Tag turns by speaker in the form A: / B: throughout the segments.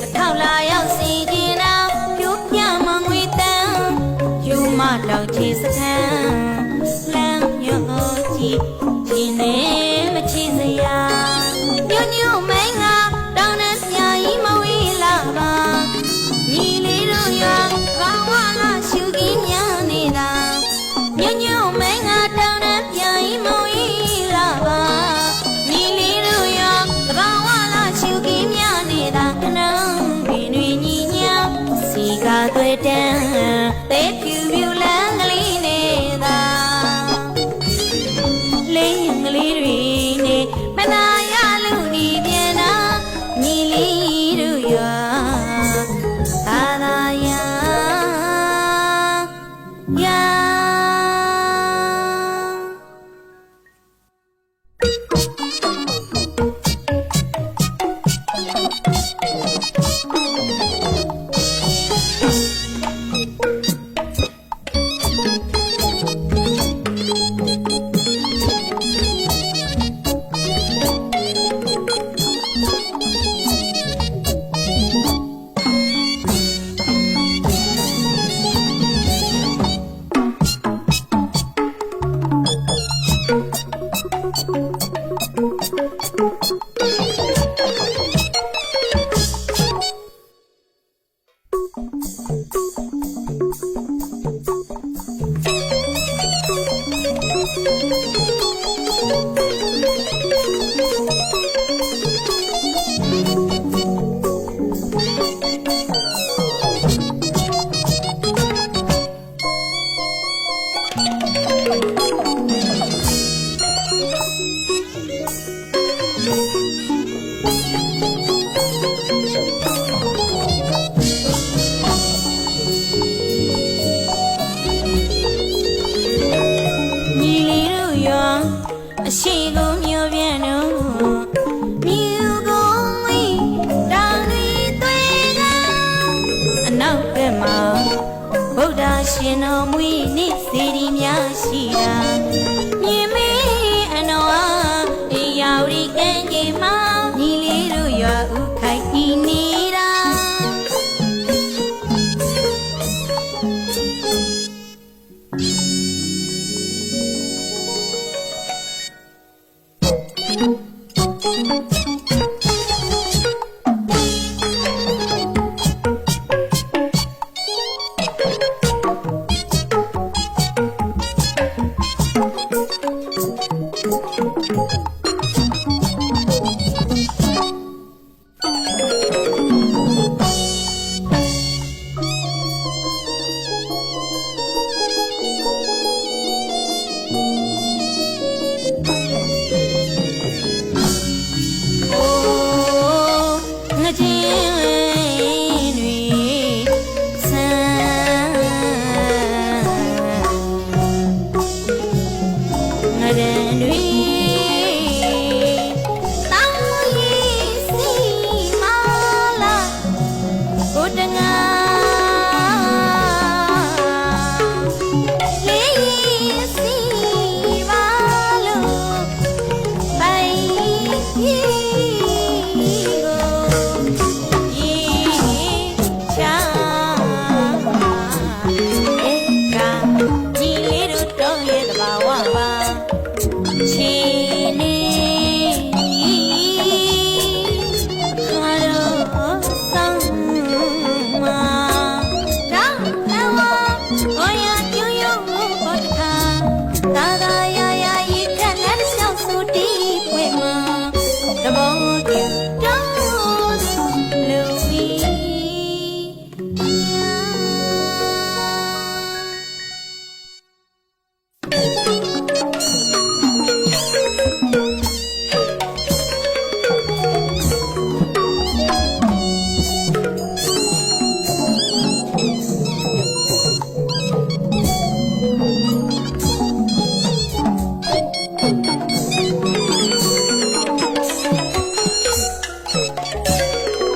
A: တစ်ထောက်လာရောက်စီခြင်းနာပြူပြမငွေတန်းယူမတောင်ချေစခန်းလမ်းညို့ကြည့်ခြင်းနဲ့မချေစရာညို့ညို့မ Thank you. အနောက်ဘက်မှာဗုဒ္ဓရှင်တော်မူနေစီရီများရှိတာမြင်မေးအနော်အားအရာဝတီကံကြီးမှာညီလေးတို့ရွာဦးခိုက်ဤနေတာ။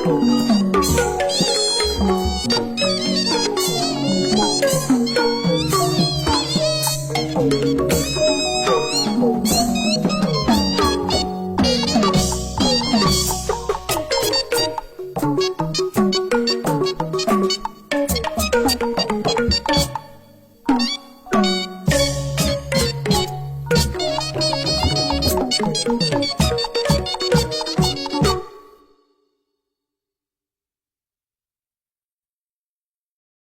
B: Oh.